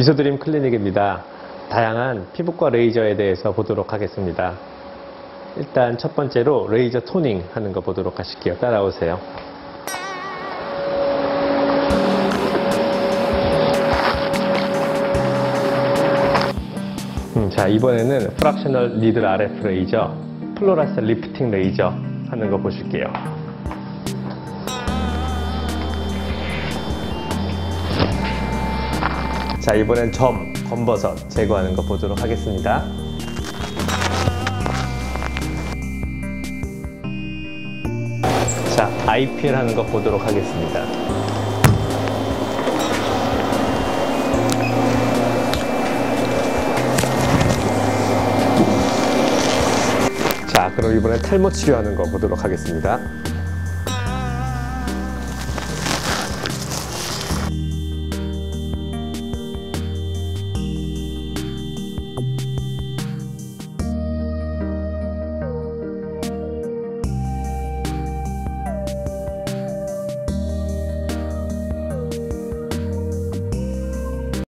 미소드림 클리닉입니다. 다양한 피부과 레이저에 대해서 보도록 하겠습니다. 일단 첫 번째로 레이저 토닝 하는 거 보도록 하실게요. 따라오세요. 음, 자, 이번에는 프락셔널 니들 RF 레이저, 플로라셀 리프팅 레이저 하는 거 보실게요. 자, 이번엔 점, 검버섯 제거하는 거 보도록 하겠습니다. 자, IPL 하는 거 보도록 하겠습니다. 자, 그럼 이번에 탈모 치료하는 거 보도록 하겠습니다.